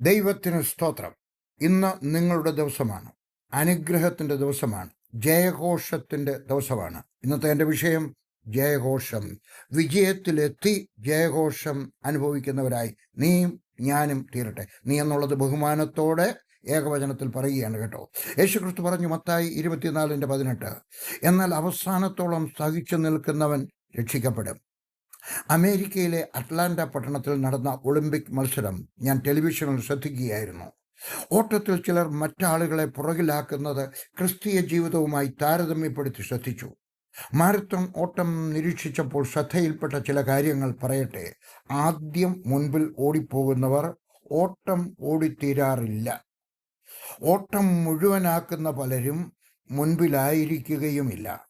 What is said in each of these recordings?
ദൈവത്തിന് സ്തോത്രം. ഇന്ന് നിങ്ങളുടെ ദിവസമാണ്. അനുഗ്രഹത്തിന്റെ ദിവസമാണ്. ജയഘോഷത്തിന്റെ ദിവസമാണ്. ഇന്നത്തെ എന്റെ വിഷയം ജയഘോഷം. വിജയത്തിലെത്തി ജയഘോഷം അനുഭവിക്കുന്നവരായി നീയും ഞാനും തീരട്ടെ. നീ എന്നുള്ളത് ബഹുമാനത്തോടെ ഏകവചനത്തിൽ പറയുകയാണ് കേട്ടോ. യേശുക്രിസ്തു പറഞ്ഞു മത്തായി ഇരുപത്തിനാലിന്റെ പതിനെട്ട് എന്നാൽ അവസാനത്തോളം സഹിച്ചു നിൽക്കുന്നവൻ രക്ഷിക്കപ്പെടും. അമേരിക്കയിലെ അറ്റ്ലാന്റ പട്ടണത്തിൽ നടന്ന ഒളിമ്പിക് മത്സരം ഞാൻ ടെലിവിഷനിൽ ശ്രദ്ധിക്കുകയായിരുന്നു. ഓട്ടത്തിൽ ചിലർ മറ്റാളുകളെ പുറകിലാക്കുന്നത് ക്രിസ്തീയ ജീവിതവുമായി താരതമ്യപ്പെടുത്തി ശ്രദ്ധിച്ചു. മാരത്തോൺ ഓട്ടം നിരീക്ഷിച്ചപ്പോൾ ശ്രദ്ധയിൽപ്പെട്ട ചില കാര്യങ്ങൾ പറയട്ടെ. ആദ്യം മുൻപിൽ ഓടിപ്പോകുന്നവർ ഓട്ടം ഓടിത്തീരാറില്ല. ഓട്ടം മുഴുവനാക്കുന്ന പലരും മുൻപിലായിരിക്കുകയുമില്ല.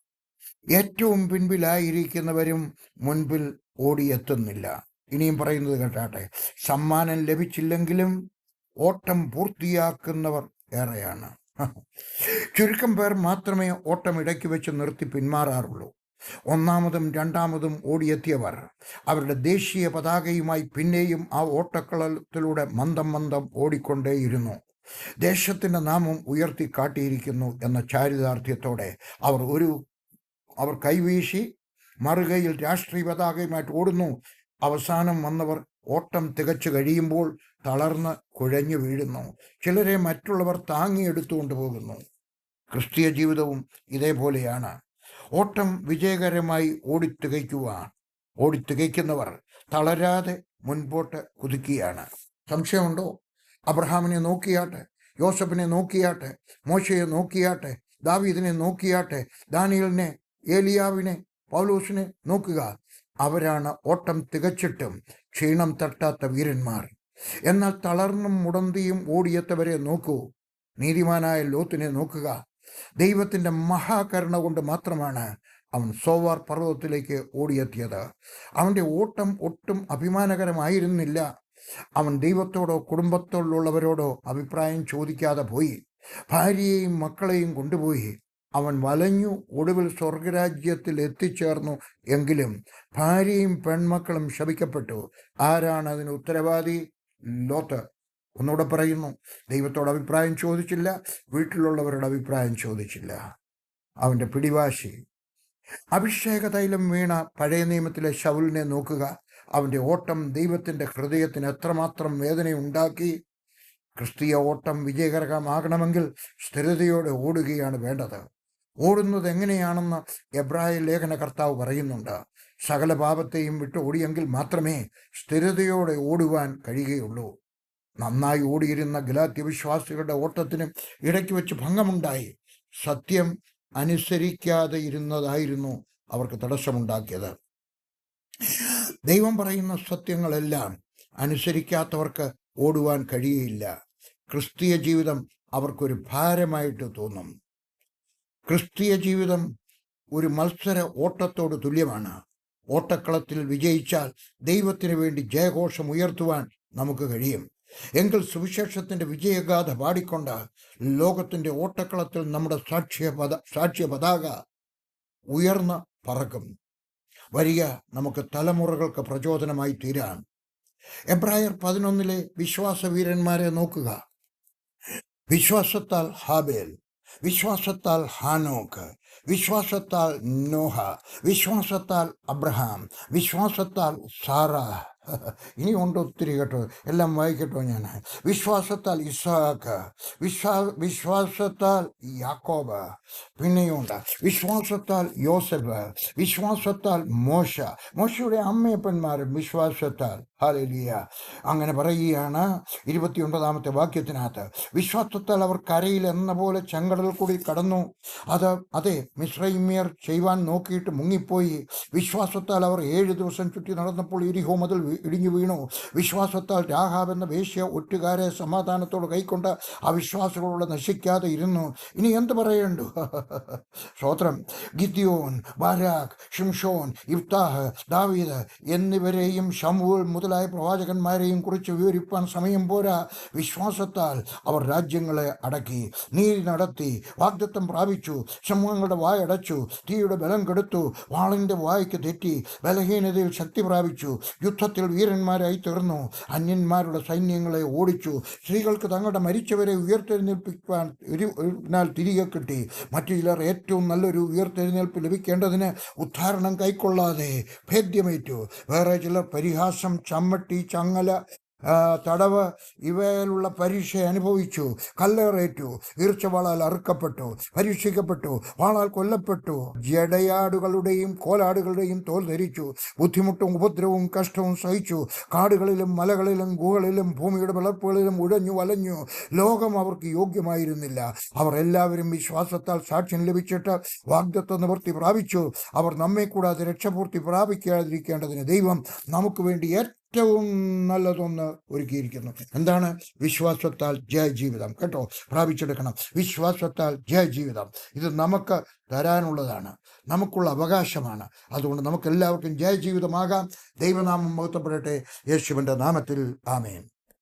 ഏറ്റവും പിൻപിലായിരിക്കുന്നവരും മുൻപിൽ ഓടിയെത്തുന്നില്ല. ഇനിയും പറയുന്നത് കേട്ടാട്ടെ സമ്മാനം ലഭിച്ചില്ലെങ്കിലും ഓട്ടം പൂർത്തിയാക്കുന്നവർ ഏറെയാണ്. ചുരുക്കം പേർ മാത്രമേ ഓട്ടം ഇടയ്ക്ക് വെച്ച് നിർത്തി പിന്മാറാറുള്ളൂ. ഒന്നാമതും രണ്ടാമതും ഓടിയെത്തിയവർ അവരുടെ ദേശീയ പതാകയുമായി പിന്നെയും ആ ഓട്ടക്കളത്തിലൂടെ മന്ദം മന്ദം ഓടിക്കൊണ്ടേയിരുന്നു. ദേശത്തിന്റെ നാമം ഉയർത്തി കാട്ടിയിരിക്കുന്നു എന്ന ചാരിതാർത്ഥ്യത്തോടെ അവർ ഒരു അവർ കൈവീശി മറുകയിൽ രാഷ്ട്രീയ പതാകയുമായിട്ട് ഓടുന്നു. അവസാനം വന്നവർ ഓട്ടം തികച്ചു കഴിയുമ്പോൾ തളർന്ന് കുഴഞ്ഞു വീഴുന്നു. ചിലരെ മറ്റുള്ളവർ താങ്ങിയെടുത്തുകൊണ്ട് പോകുന്നു. ക്രിസ്തീയ ജീവിതവും ഇതേപോലെയാണ്. ഓട്ടം വിജയകരമായി ഓടിത്തികയ്ക്കുവാൻ ഓടിത്തികയ്ക്കുന്നവർ തളരാതെ മുൻപോട്ട് കുതിക്കുകയാണ്. സംശയമുണ്ടോ? അബ്രഹാമിനെ നോക്കിയാട്ടെ യോസഫിനെ നോക്കിയാട്ടെ മോശയെ നോക്കിയാട്ടെ ദാവീദിനെ നോക്കിയാട്ടെ ദാനിയലിനെ ഏലിയാവിനെ പൗലോസിനെ നോക്കുക. അവരാണ് ഓട്ടം തികച്ചിട്ടും ക്ഷീണം തട്ടാത്ത വീരന്മാർ. എന്നാൽ തളർന്നും മുടന്തിയും ഓടിയെത്തവരെ നോക്കൂ. നീതിമാനായ ലോത്തിനെ നോക്കുക. ദൈവത്തിന്റെ മഹാകരുണ കൊണ്ട് മാത്രമാണ് അവൻ സോവാർ പർവതത്തിലേക്ക് ഓടിയെത്തിയത്. അവന്റെ ഓട്ടം ഒട്ടും അഭിമാനകരമായിരുന്നില്ല. അവൻ ദൈവത്തോടോ കുടുംബത്തോടുള്ളവരോടോ അഭിപ്രായം ചോദിക്കാതെ പോയി. ഭാര്യയെയും മക്കളെയും കൊണ്ടുപോയി. അവൻ വലഞ്ഞു ഒടുവിൽ സ്വർഗരാജ്യത്തിൽ എത്തിച്ചേർന്നു എങ്കിലും ഭാര്യയും പെൺമക്കളും ശപിക്കപ്പെട്ടു. ആരാണ് അതിന് ഉത്തരവാദി? ലോത്ത്. ഒന്നുകൂടെ പറയുന്നു. ദൈവത്തോട് അഭിപ്രായം ചോദിച്ചില്ല. വീട്ടിലുള്ളവരുടെ അഭിപ്രായം ചോദിച്ചില്ല. അവന്റെ പിടിവാശി. അഭിഷേക തൈലം വീണ പഴയ നിയമത്തിലെ ശൗലിനെ നോക്കുക. അവന്റെ ഓട്ടം ദൈവത്തിന്റെ ഹൃദയത്തിന് എത്രമാത്രം വേദനയുണ്ടാക്കി. ക്രിസ്തീയ ഓട്ടം വിജയകരമാകണമെങ്കിൽ സ്ഥിരതയോടെ ഓടുകയാണ് വേണ്ടത്. ഓടുന്നത് എങ്ങനെയാണെന്ന് എബ്രായ ലേഖന കർത്താവ് പറയുന്നുണ്ട്. സകല പാപത്തെയും വിട്ട് ഓടിയെങ്കിൽ മാത്രമേ സ്ഥിരതയോടെ ഓടുവാൻ കഴിയുകയുള്ളൂ. നന്നായി ഓടിയിരുന്ന ഗലാത്യ വിശ്വാസികളുടെ ഓട്ടത്തിന് ഇടയ്ക്ക് വെച്ച് ഭംഗമുണ്ടായി. സത്യം അനുസരിക്കാതെ ഇരുന്നതായിരുന്നു അവർക്ക് തടസ്സമുണ്ടാക്കിയത്. ദൈവം പറയുന്ന സത്യങ്ങളെല്ലാം അനുസരിക്കാത്തവർക്ക് ഓടുവാൻ കഴിയുകയില്ല ക്രിസ്തീയ ജീവിതം അവർക്കൊരു ഭാരമായിട്ട് തോന്നും. ക്രിസ്തീയ ജീവിതം ഒരു മത്സര ഓട്ടത്തോട് തുല്യമാണ്. ഓട്ടക്കളത്തിൽ വിജയിച്ചാൽ ദൈവത്തിന് വേണ്ടി ജയഘോഷം ഉയർത്തുവാൻ നമുക്ക് കഴിയും. എങ്കിൽ സുവിശേഷത്തിന്റെ വിജയഗാഥ പാടിക്കൊണ്ട് ലോകത്തിന്റെ ഓട്ടക്കളത്തിൽ നമ്മുടെ സാക്ഷ്യ പത സാക്ഷ്യ പതാക ഉയർന്ന് പറക്കും. വരിക നമുക്ക് തലമുറകൾക്ക് പ്രചോദനമായി തീരാൻ. എബ്രായർ പതിനൊന്നിലെ വിശ്വാസവീരന്മാരെ നോക്കുക. വിശ്വാസത്താൽ ഹാബേൽ വിശ്വാസത്താൽ ഹാനോക്ക് വിശ്വാസത്താൽ നോഹ വിശ്വാസത്താൽ അബ്രഹാം വിശ്വാസത്താൽ സാറ ഇനി ഉണ്ട് ഒത്തിരി കേട്ടോ. എല്ലാം വായിക്കട്ടോ ഞാൻ വിശ്വാസത്താൽ ഇസാക്ക് വിശ്വാ വിശ്വാസത്താൽ യാക്കോബ്. പിന്നെയുണ്ട്. വിശ്വാസത്താൽ യോസഫ്. വിശ്വാസത്താൽ മോശ. മോശയുടെ അമ്മയപ്പന്മാരും വിശ്വാസത്താൽ. ഹാലിയ അങ്ങനെ പറയുകയാണ് ഇരുപത്തിയൊൻപതാമത്തെ വാക്യത്തിനകത്ത്. വിശ്വാസത്താൽ അവർ കരയിൽ എന്ന പോലെ ചെങ്കടൽ കൂടി കടന്നു. അത് അതെ മിശ്രൈമ്യർ ചെയ്യുവാൻ നോക്കിയിട്ട് മുങ്ങിപ്പോയി. വിശ്വാസത്താൽ അവർ ഏഴ് ദിവസം ചുറ്റി നടന്നപ്പോൾ മുതൽ ഇടിഞ്ഞു വീണു. വിശ്വാസത്താൽ രാഹാബ് എന്ന വേശ്യ ഒറ്റുകാരെ സമാധാനത്തോട് കൈക്കൊണ്ട് അവിശ്വാസികളോട് നശിക്കാതെ ഇരുന്നു. ഇനി എന്ത് പറയണ്ടു? സ്തോത്രം. ഗിദ്യോൻ ബാരാഖ് ഷിംഷോൻ ഇഫ്താഹ് ദാവീദ് എന്നിവരെയും ഷമുൽ മുതലായ പ്രവാചകന്മാരെയും കുറിച്ച് വിവരിപ്പാൻ സമയം പോരാ. വിശ്വാസത്താൽ അവർ രാജ്യങ്ങളെ അടക്കി നീതി നടത്തി വാഗ്ദത്വം പ്രാപിച്ചു സമൂഹങ്ങളുടെ വായടച്ചു തീയുടെ ബലം കെടുത്തു വാളിന്റെ വായ്ക്ക് തെറ്റി ബലഹീനതയിൽ ശക്തി പ്രാപിച്ചു യുദ്ധത്തിൽ വീരന്മാരായി തീർന്നു. അന്യന്മാരുടെ സൈന്യങ്ങളെ ഓടിച്ചു. സ്ത്രീകൾക്ക് തങ്ങളുടെ മരിച്ചവരെ ഉയർത്തെഴുന്നേൽപ്പിക്കാൻ ഒരു തിരികെ കിട്ടി. മറ്റു ചിലർ ഏറ്റവും നല്ലൊരു ഉയർത്തെഴുന്നേൽപ്പ് ലഭിക്കേണ്ടതിന് ഉദ്ധാരണം കൈക്കൊള്ളാതെ ഭേദ്യമേറ്റു. വേറെ ചിലർ പരിഹാസം ചമ്മട്ടി ചങ്ങല തടവ് ഇവയിലുള്ള പരീക്ഷ അനുഭവിച്ചു കല്ലേറേറ്റു ഈർച്ചവാളാൽ അറുക്കപ്പെട്ടു പരീക്ഷിക്കപ്പെട്ടു വാളാൽ കൊല്ലപ്പെട്ടു. ജടയാടുകളുടെയും കോലാടുകളുടെയും തോൽ ധരിച്ചു ബുദ്ധിമുട്ടും ഉപദ്രവവും കഷ്ടവും സഹിച്ചു കാടുകളിലും മലകളിലും ഗുഹകളിലും ഭൂമിയുടെ വിളർപ്പുകളിലും ഉഴഞ്ഞു വലഞ്ഞു. ലോകം അവർക്ക് യോഗ്യമായിരുന്നില്ല. അവർ എല്ലാവരും വിശ്വാസത്താൽ സാക്ഷ്യം ലഭിച്ചിട്ട് വാഗ്ദത്വ നിവൃത്തി പ്രാപിച്ചു. അവർ നമ്മെ കൂടാതെ രക്ഷപൂർത്തി പ്രാപിക്കാതിരിക്കേണ്ടതിന് ദൈവം നമുക്ക് വേണ്ടി ഏറ്റവും നല്ലതൊന്ന് ഒരുക്കിയിരിക്കുന്നു. എന്താണ്? വിശ്വാസത്താൽ ജയ ജീവിതം. കേട്ടോ? പ്രാപിച്ചെടുക്കണം. വിശ്വാസത്താൽ ജയ ജീവിതം. ഇത് നമുക്ക് തരാനുള്ളതാണ്. നമുക്കുള്ള അവകാശമാണ്. അതുകൊണ്ട് നമുക്ക് എല്ലാവർക്കും ജയ ജീവിതമാകാം. ദൈവനാമം മഹത്വപ്പെടട്ടെ. യേശുവിന്റെ നാമത്തിൽ. ആമേൻ.